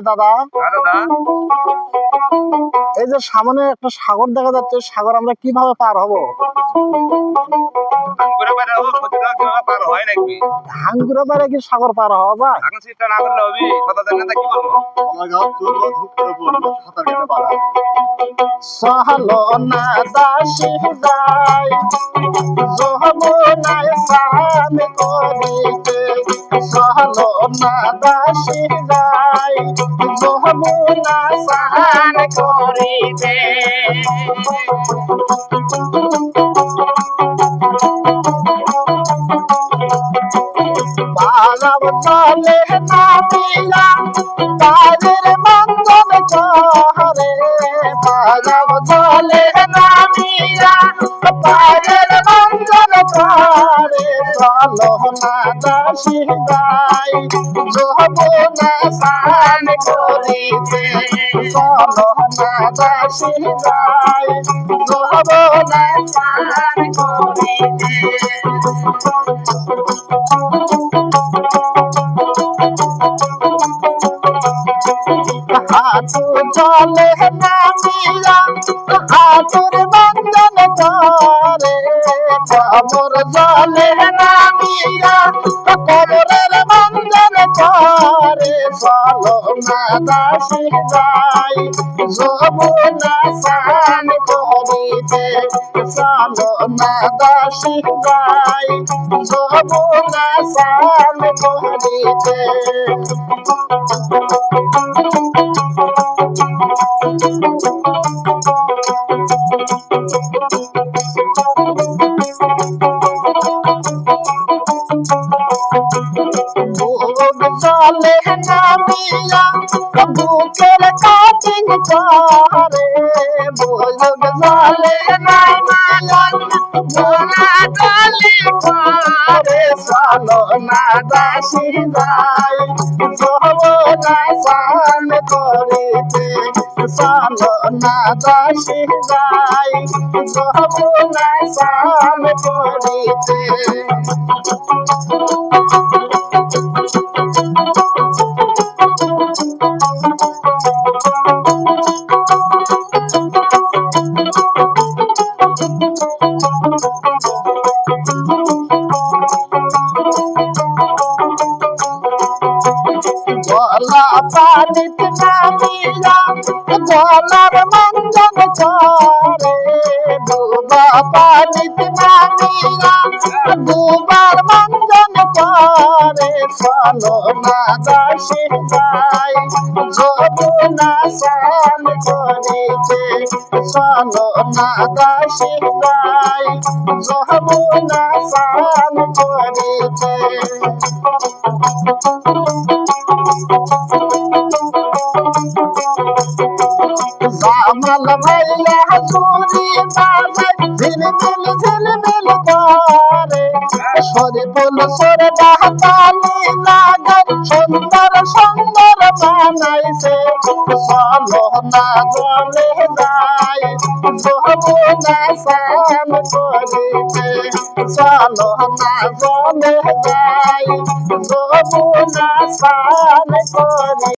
দাদা। হ্যাঁ এই যে সামনে একটা সাগর দেখা যাচ্ছে সাগর আমরা কীভাবে পার হব? হয় হাঙ্গুরে পারে কি সাগর পার হওয়া যায়? না না করিতে। সহলো না দাসী যাই যমুনায় স্নান করিতে পালব চলে নামিয়া তাদের মঙ্গল করে পালব চলে নামিয়া তাদের মঙ্গল করে চলো না দাসী গাই যমুনা স্নান করিতে চলো না দাসী গাই যমুনা স্নান করিতে চলে নামিয়া হাতুর বন্ধন করে জলে। নামিয়া কবরের করে চলো না দাসী যাই যমুনা স্নান করিতে। চলো না দাসী যাই যমুনা স্নান করিতে। নামিয়া বুকের কাটিং করে ভোগ জলে নামিয়া ভোলা জলে করে চলো না দাসী যাই যমুনা স্নান করিতে চলো না দাসী যাই যমুনা করিতে পানিতে নামিয়া গলার মঞ্জন করে ডুবা পানিতে নামিয়া ডুবার মঞ্জন করে চলো না দাসী যাই যমুনা স্নান করিতে চলো না দাসী যাই যমুনা স্নান করিতে জামাল ভাইয়া চুরি বাজায় ঝিল ঝিল ঝিল মিল করে সরিপুল সরে ডাকালি লাগে সুন্দর সুন্দর বানাইছে চলো না জলে যাই যমুনা স্নান করিতে চলো না জলে যাই যমুনা স্নান করি